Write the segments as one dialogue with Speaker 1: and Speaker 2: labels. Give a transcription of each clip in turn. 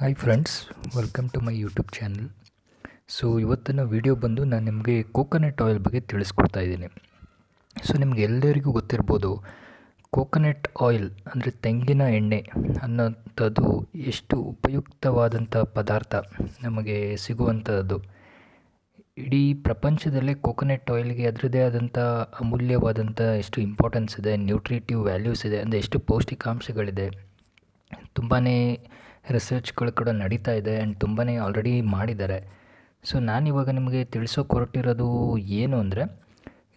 Speaker 1: Hi friends welcome to my YouTube channel so ಇವತ್ತಿನ video ಬಂದು ನಾನು ನಿಮಗೆ ಕೋಕೋನಟ್ ಆಯಿಲ್ ಬಗ್ಗೆ ತಿಳಿಸ್ಕೊಡ್ತಾ ಇದ್ದೀನಿ. ಸೊ ನಿಮಗೆ ಎಲ್ಲರಿಗೂ ಗೊತ್ತಿರ್ಬೋದು ಕೋಕೋನಟ್ ಆಯಿಲ್ ಅಂದರೆ ತೆಂಗಿನ ಎಣ್ಣೆ ಅನ್ನೋಂಥದ್ದು ಎಷ್ಟು ಉಪಯುಕ್ತವಾದಂಥ ಪದಾರ್ಥ ನಮಗೆ ಸಿಗುವಂಥದ್ದು. ಇಡೀ ಪ್ರಪಂಚದಲ್ಲೇ ಕೋಕೋನಟ್ ಆಯಿಲ್ಗೆ ಅದರದೇ ಆದಂಥ ಅಮೂಲ್ಯವಾದಂಥ ಎಷ್ಟು ಇಂಪಾರ್ಟೆನ್ಸ್ ಇದೆ ನ್ಯೂಟ್ರಿಟಿವ್ ವ್ಯಾಲ್ಯೂಸ್ ಇದೆ, ಅಂದರೆ ಎಷ್ಟು ಪೌಷ್ಟಿಕಾಂಶಗಳಿದೆ ತುಂಬಾ ರಿಸರ್ಚ್ಗಳು ಕೂಡ ನಡೀತಾ ಇದೆ ಆ್ಯಂಡ್ ತುಂಬಾ ಆಲ್ರೆಡಿ ಮಾಡಿದ್ದಾರೆ. ಸೊ ನಾನಿವಾಗ ನಿಮಗೆ ತಿಳಿಸೋಕೆ ಹೊರಟಿರೋದು ಏನು ಅಂದರೆ,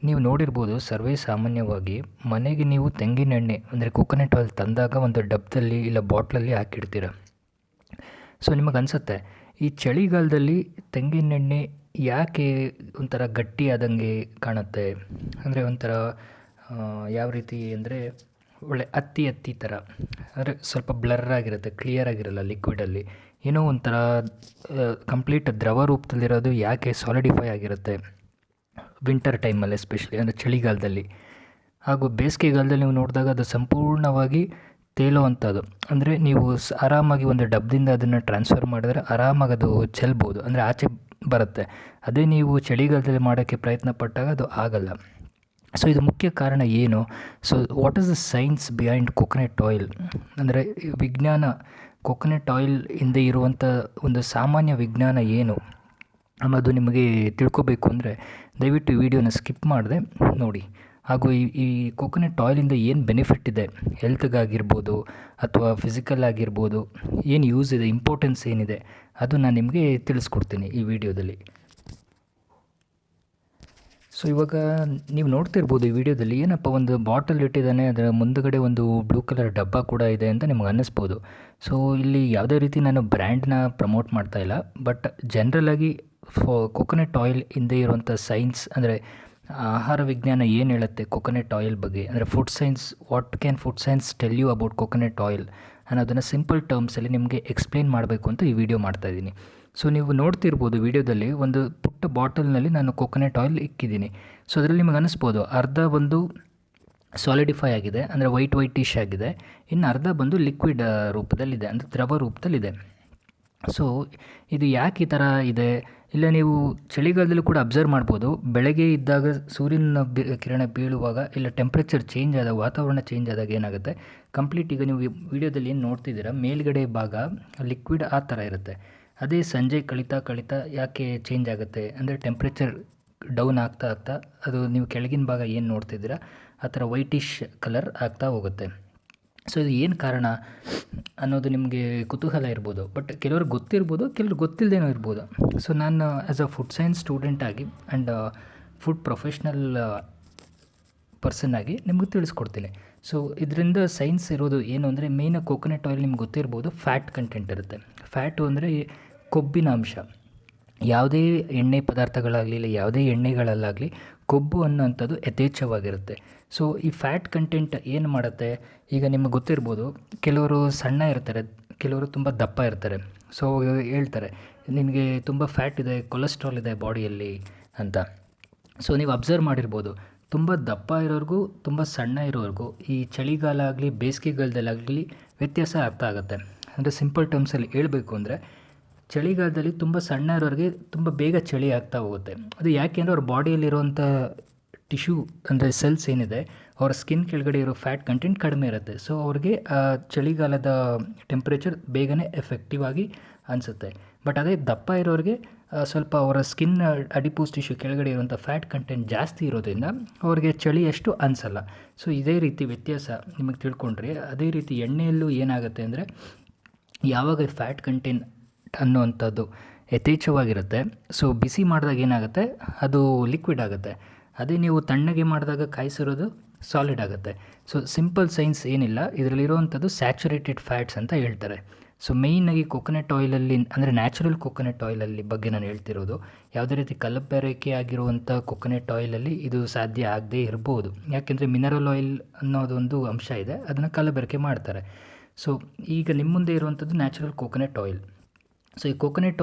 Speaker 1: ನೀವು ನೋಡಿರ್ಬೋದು ಸರ್ವೇ ಸಾಮಾನ್ಯವಾಗಿ ಮನೆಗೆ ನೀವು ತೆಂಗಿನೆಣ್ಣೆ ಅಂದರೆ ಕೋಕೋನಟ್ ಆಯಿಲ್ ತಂದಾಗ ಒಂದು ಡಬ್ಬದಲ್ಲಿ ಇಲ್ಲ ಬಾಟ್ಲಲ್ಲಿ ಹಾಕಿಡ್ತೀರ. ಸೊ ನಿಮಗೆ ಅನಿಸುತ್ತೆ, ಈ ಚಳಿಗಾಲದಲ್ಲಿ ತೆಂಗಿನೆಣ್ಣೆ ಯಾಕೆ ಒಂಥರ ಗಟ್ಟಿ ಆದಂಗೆ ಕಾಣುತ್ತೆ? ಅಂದರೆ ಒಂಥರ ಯಾವ ರೀತಿ ಅಂದರೆ ಒಳ್ಳೆ ಅತ್ತಿ ಅತ್ತಿ ಥರ, ಅಂದರೆ ಸ್ವಲ್ಪ ಬ್ಲರ್ ಆಗಿರುತ್ತೆ ಕ್ಲಿಯರ್ ಆಗಿರಲ್ಲ ಲಿಕ್ವಿಡಲ್ಲಿ ಏನೋ ಒಂಥರ ಕಂಪ್ಲೀಟ್ ದ್ರವ ರೂಪದಲ್ಲಿರೋದು ಯಾಕೆ ಸಾಲಿಡಿಫೈ ಆಗಿರುತ್ತೆ ವಿಂಟರ್ ಟೈಮಲ್ಲಿ ಎಸ್ಪೆಷಲಿ ಅಂದರೆ ಚಳಿಗಾಲದಲ್ಲಿ. ಹಾಗೂ ಬೇಸಿಗೆಗಾಲದಲ್ಲಿ ನೀವು ನೋಡಿದಾಗ ಅದು ಸಂಪೂರ್ಣವಾಗಿ ತೇಲುವಂಥದ್ದು ಅಂದರೆ ನೀವು ಆರಾಮಾಗಿ ಒಂದು ಡಬ್ದಿಂದ ಅದನ್ನು ಟ್ರಾನ್ಸ್ಫರ್ ಮಾಡಿದ್ರೆ ಆರಾಮಾಗಿ ಅದು ಚೆಲ್ಬೋದು, ಅಂದರೆ ಆಚೆ ಬರುತ್ತೆ. ಅದೇ ನೀವು ಚಳಿಗಾಲದಲ್ಲಿ ಮಾಡೋಕ್ಕೆ ಪ್ರಯತ್ನ ಪಟ್ಟಾಗ ಅದು ಆಗಲ್ಲ. ಸೊ ಇದು ಮುಖ್ಯ ಕಾರಣ ಏನು? So what is the science behind coconut oil ಅಂದರೆ, ವಿಜ್ಞಾನ ಕೊಕೊನೆಟ್ ಆಯಿಲ್ ಹಿಂದೆ ಇರುವಂಥ ಒಂದು ಸಾಮಾನ್ಯ ವಿಜ್ಞಾನ ಏನು? ಅನ್ನೋದು ನಿಮಗೆ ತಿಳ್ಕೊಬೇಕು ಅಂದರೆ, ದಯವಿಟ್ಟು ಈ ವಿಡಿಯೋನ ಸ್ಕಿಪ್ ಮಾಡಿದೆ ನೋಡಿ. ಹಾಗೂ ಈ ಈ ಕೊಕೊನೆಟ್ ಆಯಿಲಿಂದ ಏನು ಬೆನಿಫಿಟ್ ಇದೆ? ಹೆಲ್ತ್ಗಾಗಿರ್ಬೋದು ಅಥವಾ ಫಿಸಿಕಲ್ ಆಗಿರ್ಬೋದು, ಏನು ಯೂಸ್ ಇದೆ ಇಂಪಾರ್ಟೆನ್ಸ್ ಏನಿದೆ ಅದು ನಾನು ನಿಮಗೆ ತಿಳಿಸ್ಕೊಡ್ತೀನಿ ಈ ವಿಡಿಯೋದಲ್ಲಿ. ಸೊ ಇವಾಗ ನೀವು ನೋಡ್ತಿರ್ಬೋದು ಈ ವಿಡಿಯೋದಲ್ಲಿ ಏನಪ್ಪ ಒಂದು ಬಾಟಲ್ ಇಟ್ಟಿದ್ದಾನೆ, ಅದರ ಮುಂದುಗಡೆ ಒಂದು ಬ್ಲೂ ಕಲರ್ ಡಬ್ಬ ಕೂಡ ಇದೆ ಅಂತ ನಿಮ್ಗೆ ಅನ್ನಿಸ್ಬೋದು. ಸೊ ಇಲ್ಲಿ ಯಾವುದೇ ರೀತಿ ನಾನು ಬ್ರ್ಯಾಂಡ್ನ ಪ್ರಮೋಟ್ ಮಾಡ್ತಾ ಇಲ್ಲ, ಬಟ್ ಜನರಲಾಗಿ ಫೋ ಕೊಕೊನೆಟ್ ಆಯಿಲ್ ಹಿಂದೆ ಇರುವಂಥ ಸೈನ್ಸ್ ಅಂದರೆ ಆಹಾರ ವಿಜ್ಞಾನ ಏನು ಹೇಳುತ್ತೆ ಕೊಕೊನಟ್ ಆಯಿಲ್ ಬಗ್ಗೆ? ಅಂದರೆ food science what can food science tell you about coconut oil ಅನ್ನೋದನ್ನು ಸಿಂಪಲ್ ಟರ್ಮ್ಸಲ್ಲಿ ನಿಮಗೆ ಎಕ್ಸ್ಪ್ಲೇನ್ ಮಾಡಬೇಕು ಅಂತ ಈ ವಿಡಿಯೋ ಮಾಡ್ತಾಯಿದ್ದೀನಿ ಸೊ ನೀವು ನೋಡ್ತಿರ್ಬೋದು ವಿಡಿಯೋದಲ್ಲಿ ಒಂದು ಪುಟ್ಟ ಬಾಟಲ್ನಲ್ಲಿ ನಾನು ಕೊಕೊನೆಟ್ ಆಯಿಲ್ ಇಕ್ಕಿದ್ದೀನಿ. ಸೊ ಅದರಲ್ಲಿ ನಿಮಗೆ ಅನಿಸ್ಬೋದು, ಅರ್ಧ ಒಂದು ಸಾಲಿಡಿಫೈ ಆಗಿದೆ, ಅಂದರೆ ವೈಟ್ ವೈಟಿಶ್ ಆಗಿದೆ. ಇನ್ನು ಅರ್ಧ ಬಂದು ಲಿಕ್ವಿಡ್ ರೂಪದಲ್ಲಿದೆ, ಅಂದರೆ ದ್ರವ ರೂಪದಲ್ಲಿದೆ. ಸೊ ಇದು ಯಾಕೆ ಈ ಥರ ಇದೆ? ಇಲ್ಲ ನೀವು ಚಳಿಗಾಲದಲ್ಲೂ ಕೂಡ ಅಬ್ಸರ್ವ್ ಮಾಡ್ಬೋದು. ಬೆಳಗ್ಗೆ ಇದ್ದಾಗ ಸೂರ್ಯನ ಕಿರಣ ಬೀಳುವಾಗ ಇಲ್ಲ ಟೆಂಪ್ರೇಚರ್ ಚೇಂಜ್ ಆದಾಗ, ವಾತಾವರಣ ಚೇಂಜ್ ಆದಾಗ ಏನಾಗುತ್ತೆ? ಕಂಪ್ಲೀಟ್ ಈಗ ನೀವು ವಿಡಿಯೋದಲ್ಲಿ ಏನು ನೋಡ್ತಿದ್ದೀರಾ? ಮೇಲ್ಗಡೆ ಭಾಗ ಲಿಕ್ವಿಡ್ ಆ ಥರ ಇರುತ್ತೆ. ಅದೇ ಸಂಜೆ ಕಳೀತಾ ಕಳೀತಾ ಯಾಕೆ ಚೇಂಜ್ ಆಗುತ್ತೆ? ಅಂದರೆ ಟೆಂಪ್ರೇಚರ್ ಡೌನ್ ಆಗ್ತಾ ಆಗ್ತಾ ಅದು ನೀವು ಕೆಳಗಿನ ಭಾಗ ಏನು ನೋಡ್ತಿದ್ದೀರಾ, ಆ ಥರ ವೈಟಿಶ್ ಕಲರ್ ಆಗ್ತಾ ಹೋಗುತ್ತೆ. ಸೊ ಇದು ಏನು ಕಾರಣ ಅನ್ನೋದು ನಿಮಗೆ ಕುತೂಹಲ ಇರ್ಬೋದು. ಬಟ್ ಕೆಲವ್ರಿಗೆ ಗೊತ್ತಿರ್ಬೋದು, ಕೆಲವ್ರಿಗೆ ಗೊತ್ತಿಲ್ಲದೇನೋ ಇರ್ಬೋದು. ಸೊ ನಾನು as a food science student ಆಗಿ ಆ್ಯಂಡ್ ಫುಡ್ ಪ್ರೊಫೆಷ್ನಲ್ ಪರ್ಸನ್ ಆಗಿ ನಿಮಗೆ ತಿಳಿಸ್ಕೊಡ್ತೀನಿ. ಸೊ ಇದರಿಂದ ಸೈನ್ಸ್ ಇರೋದು ಏನು ಅಂದರೆ ಮೇಯ್ನ್ ಕೋಕೋನಟ್ ಆಯಿಲ್ ನಿಮ್ಗೆ ಗೊತ್ತಿರ್ಬೋದು ಫ್ಯಾಟ್ ಕಂಟೆಂಟ್ ಇರುತ್ತೆ. ಫ್ಯಾಟು ಅಂದರೆ ಕೊಬ್ಬಿನ ಅಂಶ. ಯಾವುದೇ ಎಣ್ಣೆ ಪದಾರ್ಥಗಳಾಗಲಿ ಇಲ್ಲ ಯಾವುದೇ ಎಣ್ಣೆಗಳಲ್ಲಾಗಲಿ ಕೊಬ್ಬು ಅನ್ನೋಂಥದ್ದು ಯಥೇಚ್ಛವಾಗಿರುತ್ತೆ. ಸೊ ಈ ಫ್ಯಾಟ್ ಕಂಟೆಂಟ್ ಏನು ಮಾಡುತ್ತೆ? ಈಗ ನಿಮಗೆ ಗೊತ್ತಿರ್ಬೋದು, ಕೆಲವರು ಸಣ್ಣ ಇರ್ತಾರೆ, ಕೆಲವರು ತುಂಬ ದಪ್ಪ ಇರ್ತಾರೆ. ಸೊ ಹೇಳ್ತಾರೆ, ನಿಮಗೆ ತುಂಬ ಫ್ಯಾಟ್ ಇದೆ ಕೊಲೆಸ್ಟ್ರಾಲ್ ಇದೆ ಬಾಡಿಯಲ್ಲಿ ಅಂತ. ಸೊ ನೀವು ಅಬ್ಸರ್ವ್ ಮಾಡಿರ್ಬೋದು, ತುಂಬ ದಪ್ಪ ಇರೋರಿಗೂ, ತುಂಬ ಸಣ್ಣ ಇರೋರಿಗೂ, ಈ ಚಳಿಗಾಲ ಆಗಲಿ, ಬೇಸಿಗೆಗಾಲದಲ್ಲಾಗಲಿ ವ್ಯತ್ಯಾಸ ಅರ್ಥ ಆಗುತ್ತೆ. ಅಂದರೆ ಸಿಂಪಲ್ ಟರ್ಮ್ಸಲ್ಲಿ ಹೇಳಬೇಕು ಅಂದರೆ ಚಳಿಗಾಲದಲ್ಲಿ ತುಂಬ ಸಣ್ಣ ಇರೋರಿಗೆ ತುಂಬ ಬೇಗ ಚಳಿ ಆಗ್ತಾ ಹೋಗುತ್ತೆ. ಅದು ಯಾಕೆ ಅಂದರೆ ಅವ್ರ ಬಾಡಿಯಲ್ಲಿರುವಂಥ ಟಿಶ್ಯೂ ಅಂದರೆ ಸೆಲ್ಸ್ ಏನಿದೆ, ಅವರ ಸ್ಕಿನ್ ಕೆಳಗಡೆ ಇರೋ ಫ್ಯಾಟ್ ಕಂಟೆಂಟ್ ಕಡಿಮೆ ಇರುತ್ತೆ. ಸೊ ಅವ್ರಿಗೆ ಚಳಿಗಾಲದ ಟೆಂಪ್ರೇಚರ್ ಬೇಗನೆ ಎಫೆಕ್ಟಿವ್ ಆಗಿ ಅನಿಸುತ್ತೆ. ಬಟ್ ಅದೇ ದಪ್ಪ ಇರೋರಿಗೆ ಸ್ವಲ್ಪ ಅವರ ಸ್ಕಿನ್ ಅಡಿಪೋಸ್ ಟಿಶ್ಯೂ ಕೆಳಗಡೆ ಇರುವಂಥ ಫ್ಯಾಟ್ ಕಂಟೆಂಟ್ ಜಾಸ್ತಿ ಇರೋದ್ರಿಂದ ಅವ್ರಿಗೆ ಚಳಿ ಅಷ್ಟು ಅನಿಸಲ್ಲ. ಸೊ ಇದೇ ರೀತಿ ವ್ಯತ್ಯಾಸ ನಿಮಗೆ ತಿಳ್ಕೊಂಡ್ರೆ, ಅದೇ ರೀತಿ ಎಣ್ಣೆಯಲ್ಲೂ ಏನಾಗುತ್ತೆ ಅಂದರೆ ಯಾವಾಗ ಫ್ಯಾಟ್ ಕಂಟೆಂಟ್ ಅನ್ನುವಂಥದ್ದು ಯಥೇಚ್ಛವಾಗಿರುತ್ತೆ. ಸೊ ಬಿಸಿ ಮಾಡಿದಾಗ ಏನಾಗುತ್ತೆ? ಅದು ಲಿಕ್ವಿಡ್ ಆಗುತ್ತೆ. ಅದೇ ನೀವು ತಣ್ಣಗೆ ಮಾಡಿದಾಗ ಕಾಯಿಸಿರೋದು ಸಾಲಿಡ್ ಆಗುತ್ತೆ. ಸೊ ಸಿಂಪಲ್ ಸೈನ್ಸ್ ಏನಿಲ್ಲ. ಇದರಲ್ಲಿರುವಂಥದ್ದು ಸ್ಯಾಚುರೇಟೆಡ್ ಫ್ಯಾಟ್ಸ್ ಅಂತ ಹೇಳ್ತಾರೆ. ಸೊ ಮೇಯ್ನಾಗಿ ಕೊಕೊನಟ್ ಆಯಿಲಲ್ಲಿ ಅಂದರೆ ನ್ಯಾಚುರಲ್ ಕೊಕೊನಟ್ ಆಯಿಲಲ್ಲಿ ಬಗ್ಗೆ ನಾನು ಹೇಳ್ತಿರೋದು. ಯಾವುದೇ ರೀತಿ ಕಲಬೆರಕೆ ಆಗಿರುವಂಥ ಕೊಕೊನಟ್ ಆಯಿಲಲ್ಲಿ ಇದು ಸಾಧ್ಯ ಆಗದೇ ಇರ್ಬೋದು. ಯಾಕೆಂದರೆ ಮಿನರಲ್ ಆಯಿಲ್ ಅನ್ನೋದೊಂದು ಅಂಶ ಇದೆ. ಅದನ್ನು ಕಲಬೆರಕೆ ಮಾಡ್ತಾರೆ. ಸೊ ಈಗ ನಿಮ್ಮ ಮುಂದೆ ಇರುವಂಥದ್ದು ನ್ಯಾಚುರಲ್ ಕೊಕೊನೆಟ್ ಆಯಿಲ್ ಸೊ ಈ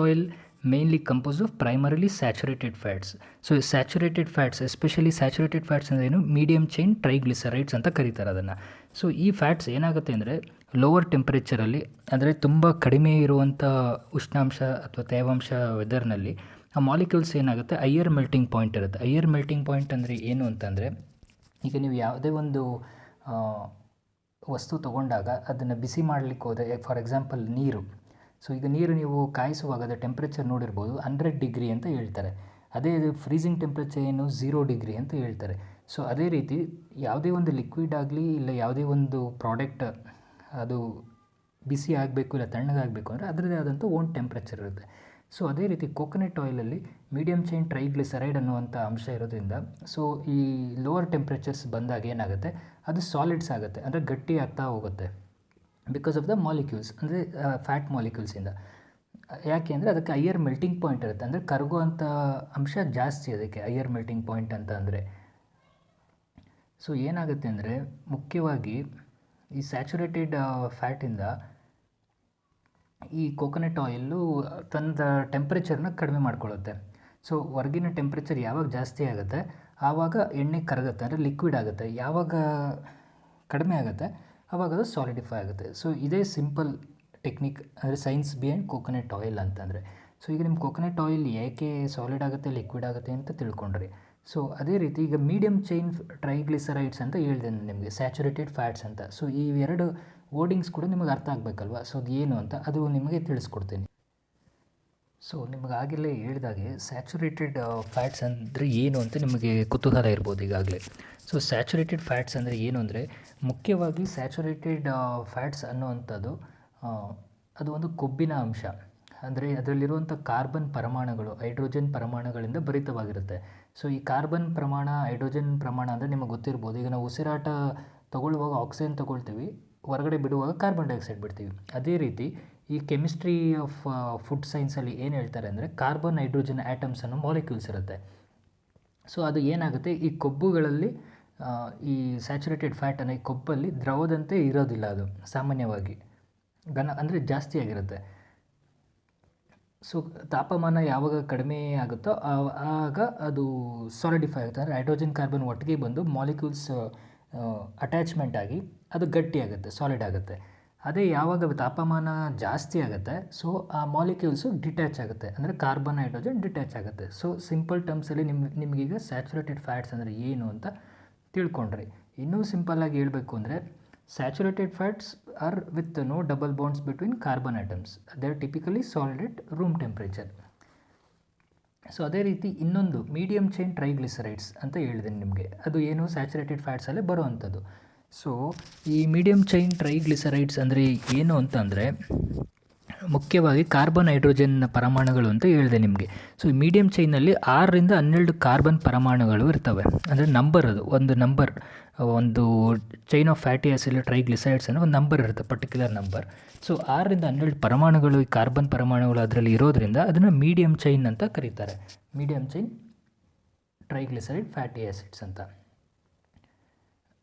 Speaker 1: oil mainly compose of primarily saturated fats so saturated fats especially saturated fats ಅಂದರೆ ಏನು? ಮೀಡಿಯಮ್ ಚೈನ್ ಟ್ರೈಗ್ಲಿಸರೈಡ್ಸ್ ಅಂತ ಕರೀತಾರೆ ಅದನ್ನು. ಸೊ ಈ ಫ್ಯಾಟ್ಸ್ ಏನಾಗುತ್ತೆ ಅಂದರೆ ಲೋವರ್ ಟೆಂಪ್ರೇಚರಲ್ಲಿ ಅಂದರೆ ತುಂಬ ಕಡಿಮೆ ಇರುವಂಥ ಉಷ್ಣಾಂಶ ಅಥವಾ ತೇವಾಂಶ ವೆದರ್ನಲ್ಲಿ ಆ ಮಾಲಿಕ್ಯೂಲ್ಸ್ ಏನಾಗುತ್ತೆ? ಐಯರ್ ಮೆಲ್ಟಿಂಗ್ ಪಾಯಿಂಟ್ ಇರುತ್ತೆ. ಐಯರ್ ಮೆಲ್ಟಿಂಗ್ ಪಾಯಿಂಟ್ ಅಂದರೆ ಏನು ಅಂತಂದರೆ, ಈಗ ನೀವು ಯಾವುದೇ ಒಂದು ವಸ್ತು ತಗೊಂಡಾಗ ಅದನ್ನು ಬಿಸಿ ಮಾಡಲಿಕ್ಕೆ ಹೋದರೆ ಫಾರ್ ಎಕ್ಸಾಂಪಲ್ ನೀರು. ಸೊ ಈಗ ನೀರು ನೀವು ಕಾಯಿಸುವಾಗ ಅದರ ಟೆಂಪ್ರೇಚರ್ ನೋಡಿರ್ಬೋದು ಹಂಡ್ರೆಡ್ ಡಿಗ್ರಿ ಅಂತ ಹೇಳ್ತಾರೆ. ಅದೇ ಇದು ಫ್ರೀಸಿಂಗ್ ಟೆಂಪ್ರೇಚರ್ ಏನು ಝೀರೋ ಡಿಗ್ರಿ ಅಂತ ಹೇಳ್ತಾರೆ. ಸೊ ಅದೇ ರೀತಿ ಯಾವುದೇ ಒಂದು ಲಿಕ್ವಿಡ್ ಆಗಲಿ ಇಲ್ಲ ಯಾವುದೇ ಒಂದು ಪ್ರಾಡಕ್ಟ್ ಅದು ಬಿಸಿ ಆಗಬೇಕು ಇಲ್ಲ ತಣ್ಣಗಾಗಬೇಕು ಅಂದರೆ ಅದರದೇ ಆದಂಥ ಓನ್ ಟೆಂಪ್ರೇಚರ್ ಇರುತ್ತೆ. ಸೊ ಅದೇ ರೀತಿ ಕೋಕೋನಟ್ ಆಯಿಲಲ್ಲಿ ಮೀಡಿಯಮ್ ಚೈನ್ ಟ್ರೈಗ್ಲಿಸರೈಡ್ ಅನ್ನುವಂಥ ಅಂಶ ಇರೋದ್ರಿಂದ ಸೊ ಈ ಲೋವರ್ ಟೆಂಪ್ರೇಚರ್ಸ್ ಬಂದಾಗ ಏನಾಗುತ್ತೆ? ಅದು ಸಾಲಿಡ್ಸ್ ಆಗುತ್ತೆ, ಅಂದರೆ ಗಟ್ಟಿ ಆಗ್ತಾ ಹೋಗುತ್ತೆ. ಬಿಕಾಸ್ ಆಫ್ ದ ಮಾಲಿಕ್ಯೂಲ್ಸ್ ಅಂದರೆ ಫ್ಯಾಟ್ ಮಾಲಿಕ್ಯೂಲ್ಸಿಂದ ಯಾಕೆ ಅಂದರೆ ಅದಕ್ಕೆ ಐಯರ್ ಮೆಲ್ಟಿಂಗ್ ಪಾಯಿಂಟ್ ಇರುತ್ತೆ. ಅಂದರೆ ಕರಗುವಂಥ ಅಂಶ ಜಾಸ್ತಿ ಅದಕ್ಕೆ ಐಯರ್ ಮೆಲ್ಟಿಂಗ್ ಪಾಯಿಂಟ್ ಅಂತ ಅಂದರೆ. ಸೊ ಏನಾಗುತ್ತೆ ಅಂದರೆ, ಮುಖ್ಯವಾಗಿ ಈ ಸ್ಯಾಚುರೇಟೆಡ್ ಫ್ಯಾಟಿಂದ ಈ ಕೋಕೋನಟ್ ಆಯಿಲ್ಲು ತನ್ನ ಟೆಂಪ್ರೇಚರ್ನ ಕಡಿಮೆ ಮಾಡ್ಕೊಳ್ಳುತ್ತೆ. ಸೊ ಹೊರಗಿನ ಟೆಂಪ್ರೇಚರ್ ಯಾವಾಗ ಜಾಸ್ತಿ ಆಗುತ್ತೆ, ಆವಾಗ ಎಣ್ಣೆ ಕರಗುತ್ತೆ, ಅಂದರೆ ಲಿಕ್ವಿಡ್ ಆಗುತ್ತೆ. ಯಾವಾಗ ಕಡಿಮೆ ಆಗುತ್ತೆ ಆವಾಗ ಅದು ಸಾಲಿಡಿಫೈ ಆಗುತ್ತೆ. ಸೊ ಇದೇ ಸಿಂಪಲ್ ಟೆಕ್ನಿಕ್ ಅಂದರೆ ಸೈನ್ಸ್ ಬಿಹೈಂಡ್ ಕೋಕೋನಟ್ ಆಯಿಲ್ ಅಂತಂದರೆ. ಸೊ ಈಗ ನಿಮ್ಮ ಕೋಕೋನಟ್ ಆಯಿಲ್ ಏಕೆ ಸಾಲಿಡ್ ಆಗುತ್ತೆ ಲಿಕ್ವಿಡ್ ಆಗುತ್ತೆ ಅಂತ ತಿಳ್ಕೊಂಡ್ರಿ. ಸೊ ಅದೇ ರೀತಿ ಈಗ ಮೀಡಿಯಮ್ ಚೈನ್ ಟ್ರೈಗ್ಲಿಸರೈಡ್ಸ್ ಅಂತ ಹೇಳಿದೆ ನಿಮಗೆ ಸ್ಯಾಚುರೇಟೆಡ್ ಫ್ಯಾಟ್ಸ್ ಅಂತ. ಸೊ ಈ ಎರಡು ವರ್ಡಿಂಗ್ಸ್ ಕೂಡ ನಿಮಗೆ ಅರ್ಥ ಆಗಬೇಕಲ್ವ? ಸೊ ಅದು ಏನು ಅಂತ ಅದು ನಿಮಗೆ ತಿಳಿಸ್ಕೊಡ್ತೀನಿ. ಸೊ ನಿಮ್ಗೆ ಆಗಲೇ ಹೇಳಿದಾಗೆ ಸ್ಯಾಚುರೇಟೆಡ್ ಫ್ಯಾಟ್ಸ್ ಅಂದರೆ ಏನು ಅಂತ ನಿಮಗೆ ಕುತೂಹಲ ಇರ್ಬೋದು ಈಗಾಗಲೇ. ಸೊ ಸ್ಯಾಚುರೇಟೆಡ್ ಫ್ಯಾಟ್ಸ್ ಅಂದರೆ ಏನು ಅಂದರೆ ಮುಖ್ಯವಾಗಿ ಸ್ಯಾಚುರೇಟೆಡ್ ಫ್ಯಾಟ್ಸ್ ಅನ್ನುವಂಥದ್ದು ಅದು ಒಂದು ಕೊಬ್ಬಿನ ಅಂಶ. ಅಂದರೆ ಅದರಲ್ಲಿರುವಂಥ ಕಾರ್ಬನ್ ಪರಮಾಣುಗಳು, ಹೈಡ್ರೋಜನ್ ಪರಮಾಣುಗಳಿಂದ ಭರಿತವಾಗಿರುತ್ತೆ. ಸೊ ಈ ಕಾರ್ಬನ್ ಪ್ರಮಾಣ, ಹೈಡ್ರೋಜನ್ ಪ್ರಮಾಣ ಅಂದರೆ ನಿಮಗೆ ಗೊತ್ತಿರ್ಬೋದು. ಈಗ ನಾವು ಉಸಿರಾಟ ತಗೊಳ್ಳುವಾಗ ಆಕ್ಸಿಜನ್ ತಗೊಳ್ತೀವಿ, ಹೊರಗಡೆ ಬಿಡುವಾಗ ಕಾರ್ಬನ್ ಡೈಆಕ್ಸೈಡ್ ಬಿಡ್ತೀವಿ. ಅದೇ ರೀತಿ ಈ ಕೆಮಿಸ್ಟ್ರಿ ಆಫ್ ಫುಡ್ ಸೈನ್ಸಲ್ಲಿ ಏನು ಹೇಳ್ತಾರೆ ಅಂದರೆ ಕಾರ್ಬನ್ ಹೈಡ್ರೋಜನ್ ಆ್ಯಟಮ್ಸ್ ಅನ್ನೋ ಮಾಲಿಕ್ಯೂಲ್ಸ್ ಇರುತ್ತೆ. ಸೊ ಅದು ಏನಾಗುತ್ತೆ? ಈ ಕೊಬ್ಬುಗಳಲ್ಲಿ ಈ ಸ್ಯಾಚುರೇಟೆಡ್ ಫ್ಯಾಟ್ ಅನ್ನೋ ಈ ಕೊಬ್ಬಲ್ಲಿ ದ್ರವದಂತೆ ಇರೋದಿಲ್ಲ ಅದು, ಸಾಮಾನ್ಯವಾಗಿ. ಘನ, ಅಂದರೆ ಜಾಸ್ತಿ ಆಗಿರುತ್ತೆ. ಸೊ ತಾಪಮಾನ ಯಾವಾಗ ಕಡಿಮೆ ಆಗುತ್ತೋ ಆಗ ಅದು ಸಾಲಿಡಿಫೈ ಆಗುತ್ತೆ. ಅಂದರೆ ಹೈಡ್ರೋಜನ್ ಕಾರ್ಬನ್ ಒಟ್ಟಿಗೆ ಬಂದು ಮಾಲಿಕ್ಯೂಲ್ಸ್ ಅಟ್ಯಾಚ್ಮೆಂಟ್ ಆಗಿ ಅದು ಗಟ್ಟಿ ಆಗುತ್ತೆ ಸಾಲಿಡ್ ಆಗುತ್ತೆ. ಅದೇ ಯಾವಾಗ ತಾಪಮಾನ ಜಾಸ್ತಿ ಆಗುತ್ತೆ ಸೊ ಆ ಮಾಲಿಕ್ಯೂಲ್ಸು ಡಿಟ್ಯಾಚ್ ಆಗುತ್ತೆ, ಅಂದರೆ ಕಾರ್ಬನ್ ಹೈಡ್ರೋಜನ್ ಡಿಟ್ಯಾಚ್ ಆಗುತ್ತೆ ಸೊ ಸಿಂಪಲ್ ಟರ್ಮ್ಸಲ್ಲಿ ನಿಮ್, ನಿಮಗೀಗ ಸ್ಯಾಚುರೇಟೆಡ್ ಫ್ಯಾಟ್ಸ್ ಅಂದರೆ ಏನು ಅಂತ ತಿಳ್ಕೊಂಡ್ರಿ. ಇನ್ನೂ ಸಿಂಪಲ್ಲಾಗಿ ಹೇಳಬೇಕು ಅಂದರೆ saturated fats are with no double bonds between carbon items they are typically solid at room temperature so ಅದೇ ರೀತಿ ಇನ್ನೊಂದು ಮೀಡಿಯಮ್ ಚೈನ್ ಟ್ರೈಗ್ಲಿಸರೈಡ್ಸ್ ಅಂತ ಹೇಳಿದೆ ನಿಮಗೆ. ಅದು ಏನು ಸ್ಯಾಚುರೇಟೆಡ್ ಫ್ಯಾಟ್ಸಲ್ಲೇ ಬರುವಂಥದ್ದು. ಸೊ ಈ ಮೀಡಿಯಮ್ ಚೈನ್ ಟ್ರೈಗ್ಲಿಸರೈಡ್ಸ್ ಅಂದರೆ ಏನು ಅಂತಂದರೆ ಮುಖ್ಯವಾಗಿ ಕಾರ್ಬನ್ ಹೈಡ್ರೋಜನ್ ಪರಮಾಣುಗಳು ಅಂತ ಹೇಳಿದೆ ನಿಮಗೆ. ಸೊ ಈ ಮೀಡಿಯಂ ಚೈನಲ್ಲಿ ಆರರಿಂದ ಹನ್ನೆರಡು ಕಾರ್ಬನ್ ಪರಮಾಣುಗಳು ಇರ್ತವೆ. ಅಂದರೆ ನಂಬರ್ ಅದು, ಒಂದು ನಂಬರ್ ಒಂದು chain of fatty acid triglycerides ಅನ್ನೋ ಒಂದು ನಂಬರ್ ಇರುತ್ತೆ ಪರ್ಟಿಕ್ಯುಲರ್ ನಂಬರ್ ಸೊ ಆರರಿಂದ ಹನ್ನೆರಡು ಪರಮಾಣುಗಳು ಈ ಕಾರ್ಬನ್ ಪರಮಾಣುಗಳು ಅದರಲ್ಲಿ ಇರೋದ್ರಿಂದ ಅದನ್ನು ಮೀಡಿಯಂ ಚೈನ್ ಅಂತ ಕರೀತಾರೆ. Medium chain triglyceride fatty acids ಅಂತ.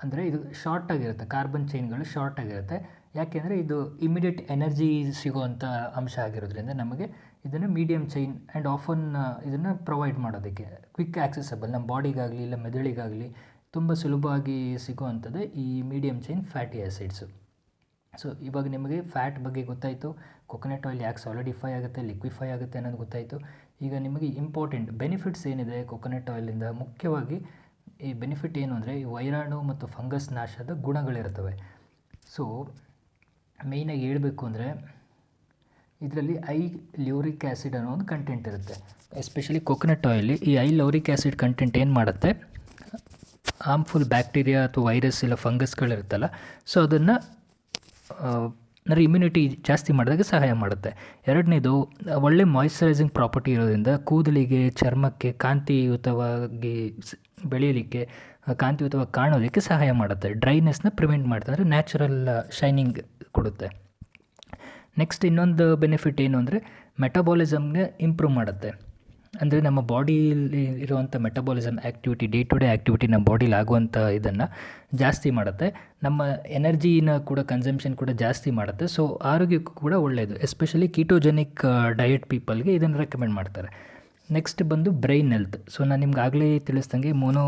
Speaker 1: ಅಂದರೆ ಇದು ಶಾರ್ಟ್ ಆಗಿರುತ್ತೆ ಕಾರ್ಬನ್ ಚೈನ್ಗಳು ಶಾರ್ಟ್ ಆಗಿರುತ್ತೆ. ಯಾಕೆಂದರೆ ಇದು ಇಮಿಡಿಯೇಟ್ ಎನರ್ಜಿ ಸಿಗುವಂಥ ಅಂಶ ಆಗಿರೋದ್ರಿಂದ ನಮಗೆ ಇದನ್ನು ಮೀಡಿಯಮ್ ಚೈನ್ ಆ್ಯಂಡ್ ಆಫನ್ ಇದನ್ನು ಪ್ರೊವೈಡ್ ಮಾಡೋದಕ್ಕೆ ಕ್ವಿಕ್ ಆ್ಯಕ್ಸೆಸಬಲ್ ನಮ್ಮ ಬಾಡಿಗಾಗಲಿ ಇಲ್ಲ ಮೆದುಳಿಗಾಗಲಿ ತುಂಬ ಸುಲಭವಾಗಿ ಸಿಗುವಂಥದ್ದು ಈ medium chain fatty acids so ಇವಾಗ ನಿಮಗೆ ಫ್ಯಾಟ್ ಬಗ್ಗೆ ಗೊತ್ತಾಯಿತು ಕೊಕೊನಟ್ ಆಯಿಲ್ ಯಾಕೆ ಸಾಲಿಡಿಫೈ ಆಗುತ್ತೆ ಲಿಕ್ವಿಫೈ ಆಗುತ್ತೆ ಅನ್ನೋದು ಗೊತ್ತಾಯಿತು. ಈಗ ನಿಮಗೆ ಇಂಪಾರ್ಟೆಂಟ್ ಬೆನಿಫಿಟ್ಸ್ ಏನಿದೆ ಕೊಕೊನಟ್ ಆಯಿಲಿಂದ ಮುಖ್ಯವಾಗಿ ಈ ಬೆನಿಫಿಟ್ ಏನು ಅಂದರೆ ಈ ವೈರಾಣು ಮತ್ತು ಫಂಗಸ್ ನಾಶದ ಗುಣಗಳಿರ್ತವೆ ಸೊ ಮೇಯ್ನಾಗಿ ಹೇಳಬೇಕು ಅಂದರೆ ಇದರಲ್ಲಿ ಐ ಲ್ಯೂರಿಕ್ ಆ್ಯಸಿಡ್ ಅನ್ನೋ ಒಂದು ಕಂಟೆಂಟ್ ಇರುತ್ತೆ. ಎಸ್ಪೆಷಲಿ ಕೊಕೊನಟ್ ಆಯಿಲಿ ಈ ಐ ಲೌರಿಕ್ ಆ್ಯಸಿಡ್ ಕಂಟೆಂಟ್ ಏನು ಮಾಡುತ್ತೆ? ಹಾರ್ಮ್ಫುಲ್ ಬ್ಯಾಕ್ಟೀರಿಯಾ ಅಥವಾ ವೈರಸ್ ಇಲ್ಲ ಫಂಗಸ್ಗಳಿರುತ್ತಲ್ಲ ಸೊ ಅದನ್ನು ಅಂದರೆ ಇಮ್ಯುನಿಟಿ ಜಾಸ್ತಿ ಮಾಡಿದಾಗ ಸಹಾಯ ಮಾಡುತ್ತೆ. ಎರಡನೇದು, ಒಳ್ಳೆ ಮಾಯಿಶ್ಚರೈಸಿಂಗ್ ಪ್ರಾಪರ್ಟಿ ಇರೋದ್ರಿಂದ ಕೂದಲಿಗೆ, ಚರ್ಮಕ್ಕೆ ಕಾಂತಿಯುತವಾಗಿ ಬೆಳೆಯಲಿಕ್ಕೆ ಕಾಂತಿಯುತವಾಗಿ ಕಾಣೋದಕ್ಕೆ ಸಹಾಯ ಮಾಡುತ್ತೆ. ಡ್ರೈನೆಸ್ನ ಪ್ರಿವೆಂಟ್ ಮಾಡುತ್ತೆ. ಅಂದರೆ ನ್ಯಾಚುರಲ್ ಶೈನಿಂಗ್ ಕೊಡುತ್ತೆ. ನೆಕ್ಸ್ಟ್ ಇನ್ನೊಂದು ಬೆನಿಫಿಟ್ ಏನು ಅಂದರೆ ಮೆಟಬಾಲಿಸಮ್ಗೆ ಇಂಪ್ರೂವ್ ಮಾಡುತ್ತೆ. ಅಂದರೆ ನಮ್ಮ ಬಾಡಿಯಲ್ಲಿ ಇರುವಂಥ metabolism activity day to day activity ನಮ್ಮ ಬಾಡಿಲಿ ಆಗುವಂಥ ಇದನ್ನು ಜಾಸ್ತಿ ಮಾಡುತ್ತೆ. ನಮ್ಮ ಎನರ್ಜಿನ ಕೂಡ ಕನ್ಸಂಪ್ಷನ್ ಕೂಡ ಜಾಸ್ತಿ ಮಾಡುತ್ತೆ. ಸೊ ಆರೋಗ್ಯಕ್ಕೂ ಕೂಡ ಒಳ್ಳೆಯದು ಎಸ್ಪೆಷಲಿ ಕೀಟೋಜೆನಿಕ್ ಡಯಟ್ ಪೀಪಲ್ಗೆ ಇದನ್ನು ರೆಕಮೆಂಡ್ ಮಾಡ್ತಾರೆ. ನೆಕ್ಸ್ಟ್ ಬಂದು ಬ್ರೈನ್ ಹೆಲ್ತ್ ಸೊ ನಾನು ನಿಮ್ಗೆ ಆಗಲೇ ತಿಳಿಸ್ದಂಗೆ ಮೋನೋ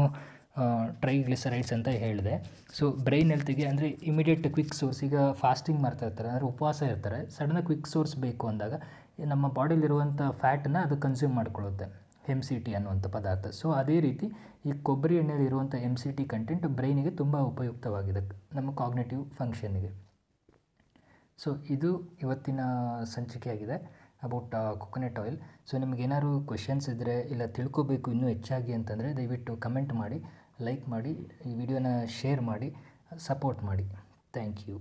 Speaker 1: ಟ್ರೈಗ್ಲಿಸರೈಡ್ಸ್ ಅಂತ ಹೇಳಿದೆ. ಸೊ ಬ್ರೈನ್ ಹೆಲ್ತಿಗೆ ಅಂದರೆ ಇಮಿಡಿಯೇಟ್ ಕ್ವಿಕ್ ಸೋರ್ಸ್ ಈಗ ಫಾಸ್ಟಿಂಗ್ ಮಾಡ್ತಾ ಇರ್ತಾರೆ, ಅಂದರೆ ಉಪವಾಸ ಇರ್ತಾರೆ. ಸಡನ್ ಕ್ವಿಕ್ ಸೋರ್ಸ್ ಬೇಕು ಅಂದಾಗ ನಮ್ಮ ಬಾಡಿಲಿರುವಂಥ ಫ್ಯಾಟನ್ನ ಅದು ಕನ್ಸ್ಯೂಮ್ ಮಾಡ್ಕೊಳ್ಳುತ್ತೆ ಎಂ ಸಿ ಟಿ ಅನ್ನುವಂಥ ಪದಾರ್ಥ. ಸೊ ಅದೇ ರೀತಿ ಈ ಕೊಬ್ಬರಿ ಎಣ್ಣೆಯಲ್ಲಿ ಇರುವಂಥ ಎಂ ಸಿ ಟಿ ಕಂಟೆಂಟ್ ಬ್ರೈನಿಗೆ ತುಂಬ ಉಪಯುಕ್ತವಾಗಿದೆ, ನಮ್ಮ ಕಾಗ್ನೇಟಿವ್ ಫಂಕ್ಷನ್ನಿಗೆ ಸೊ ಇದು ಇವತ್ತಿನ ಸಂಚಿಕೆಯಾಗಿದೆ. ಅಬೌಟ್ ಕೊಕೊನೆಟ್ ಆಯಿಲ್ ಸೊ ನಿಮ್ಗೆ ಏನಾದ್ರು ಕ್ವೆಶನ್ಸ್ ಇದ್ದರೆ ಇಲ್ಲ ತಿಳ್ಕೊಬೇಕು ಇನ್ನೂ ಹೆಚ್ಚಾಗಿ ಅಂತಂದರೆ ದಯವಿಟ್ಟು ಕಮೆಂಟ್ ಮಾಡಿ ಲೈಕ್ ಮಾಡಿ, ಈ ವಿಡಿಯೋನ ಶೇರ್ ಮಾಡಿ ಸಪೋರ್ಟ್ ಮಾಡಿ. Thank you